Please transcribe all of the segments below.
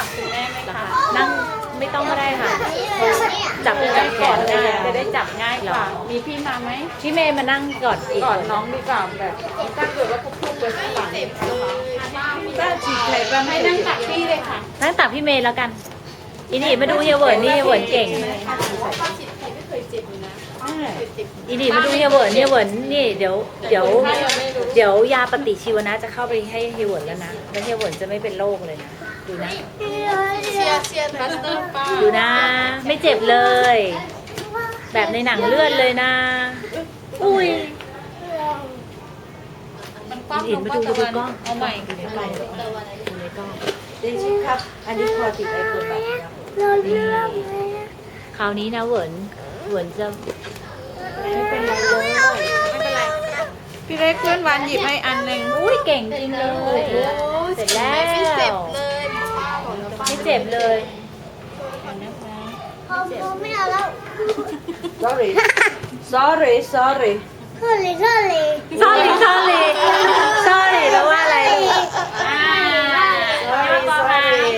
ตักคุณแม่ไหมคะ นั่งไม่ต้องก็ได้ค่ะ จับจัจับบแขก่อนนเลได้ยจะได้จับง่ายกว่า มีพี่มาไหมพี่เมย์มานั่งกอดอีกก่อนน้องดีกว่าแบบถ้าเกิดว่าเขาพุ่งไปข้างหลังถ้าฉีกไหลไปให้นั่งตักพี่เลยค่ะ นั่งตักพี่เมย์แล้วกัน อินี่มาดูเฮียเหวิร์นนี่เฮียเหวิร์นเก่งอินี่มาดูเฮียเหวิร์นเฮียเหวิร์นนี่เดี๋ยวเดี๋ยว เดี๋ยวยาปฏิชีวนะจะเข้าไปให้เฮียเหวิร์นแล้วนะ แล้วเฮียเหวิร์นจะไม่เป็นโรคเลยนะ ดูนะเชียร์เชียร์พัสเตอร์ป้าดูนะ ไม่เจ็บเลย แบบในหนังเลือดเลยนะ อุ้ยมันคว่ำเห็นมาดูดูกล้องเอาใหม่ดูในกล้องดูในกล้องได้ชิครับ อันนี้พอติดไอโฟนแบบนี้คราวนี้นะเหวินเหวินจะไม่เป็นไรเลยไม่เป็นไรพี่เล็กเพื่อนวานหยิบให้อันหนึ่งอุ้ยเก่งจริงเลย เสร็จแล้วไม่เจ็บเลย ไม่เจ็บเลยไม่เอาแล้ว sorry sorry sorry ข้อเลยข้อเลย sorry sorry sorry แปลว่าอะไรลูกอ่า sorry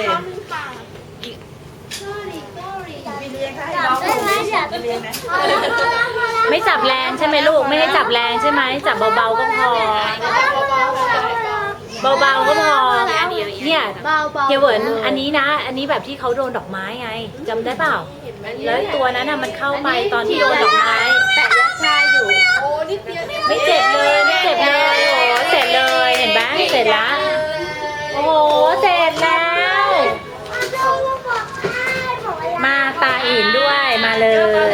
จับได้ไหมจับเรียนไหมพอแล้วพอแล้วพอแล้ว ไม่จับแรงใช่ไหมลูก ไม่ให้จับแรงใช่ไหมจับเบาๆก็พอ เบาๆก็พอ เนี่ยเบาเบาเฮียเหวินอันนี้นะ อันนี้แบบที่เขาโดนดอกไม้ไงจำได้เปล่า แล้วตัวนั้นน่ะมันเข้าไปตอนที่โดนดอกไม้ แปะยัดชาอยู่ โอ้นิดเดียวไม่เจ็บเลยไม่เจ็บเลยโอ้โหเสร็จเลยเห็นไหมเสร็จแล้วโอ้โหเสร็จแล้ว มาตาอินด้วยมาเลย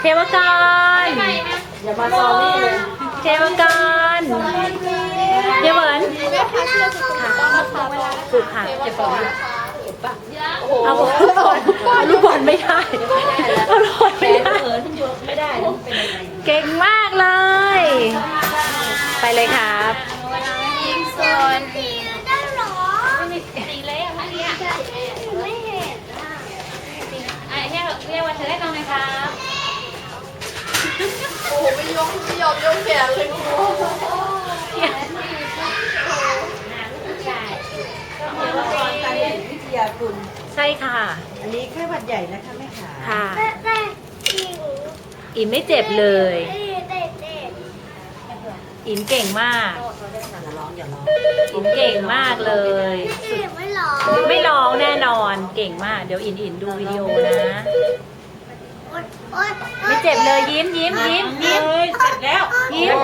เทวกรอย่ามาซอรี่เลยเทวกรเฮียเห วินถูกค่ะเจ็บปวดเอาลูกบอลเอาลูกบอลไม่ได้เอาลูกบอลไม่ได้ไม่ได้เป็นยังไงเก่งมากเลย ไปเลยครับยิงโซนตีได้หรอตีเลยอะเนี่ยไม่เห็นอะไอ้เฮียเฮียวันเธอได้น้องไหมครับโอ้โหไม่ยกไม่ยอมยกแขนเลยครูารเรียนวิ ทยาคุณ ใช่ค่ะ อันนี้แค่หวัดใหญ่นะคะแม่ขาค่ะแต่แต่ยิงอินไม่เจ็บเลย อินเก่งมาก อย่าร้องอย่าร้องอินเก่งมากเลยไม่รอไม่ร้องแน่นอน เก่งมาก เดี๋ยวอินอินดูวิดีโอนะ ไม่เจ็บเลยยิ้มยิ้มยิ้มยิ้มเฮ้ยเสร็จแล้ว ยิ้ม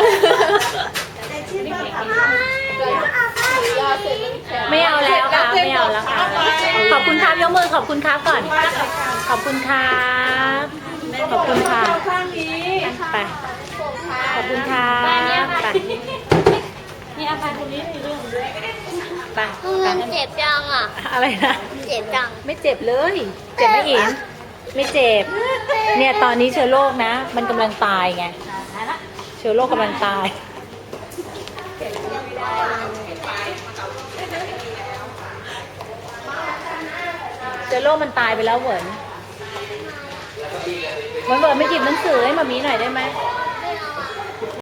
ไม่ยอมเจชิดมาทำยาเสร็จแล้วแขนไม่เอาแล้วค่ะไม่เอาแล้วค่ะ ขอบคุณครับยกมือขอบคุณครับก่อน ขอบคุณครับขอบคุณค่ะข้างนี้ไปขอบคุณครับไปนี่อาคารคนนี้มีเรื่องด้วยไปมันเจ็บจังอะ อะไรนะเจ็บจัง ไม่เจ็บเลย เจ็บไหมอินไม่เจ็บ เนี่ยตอนนี้เชื้อโรคนะ มันกำลังตายไง เชื้อโรคกำลังตาย เชื้อโรคมันตายไปแล้วเหวินเหวินเหวินไม่หยิบหนังสือให้มามีหน่อยได้ไหม